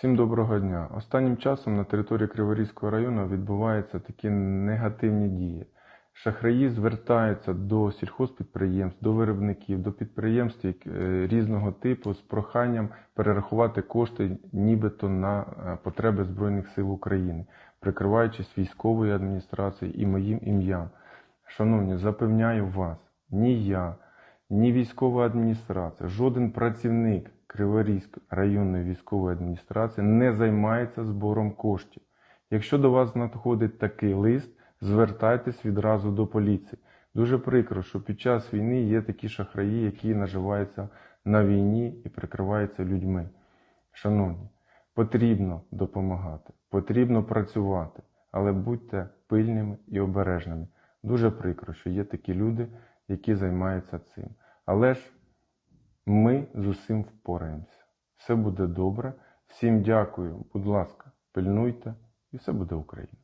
Всім доброго дня. Останнім часом на території Криворізького району відбуваються такі негативні дії. Шахраї звертаються до сільхозпідприємств, до виробників, до підприємств е, різного типу з проханням перерахувати кошти нібито на е, потреби Збройних сил України, прикриваючись військовою адміністрацією і моїм ім'ям. Шановні, запевняю вас, ні я, ні військова адміністрація, жоден працівник Криворізької районної військової адміністрації не займається збором коштів. Якщо до вас надходить такий лист, звертайтесь відразу до поліції. Дуже прикро, що під час війни є такі шахраї, які наживаються на війні і прикриваються людьми. Шановні, потрібно допомагати, потрібно працювати, але будьте пильними і обережними. Дуже прикро, що є такі люди, які займаються цим. Але ж ми з усім впораємося. Все буде добре. Всім дякую, будь ласка, пильнуйте, і все буде Україна.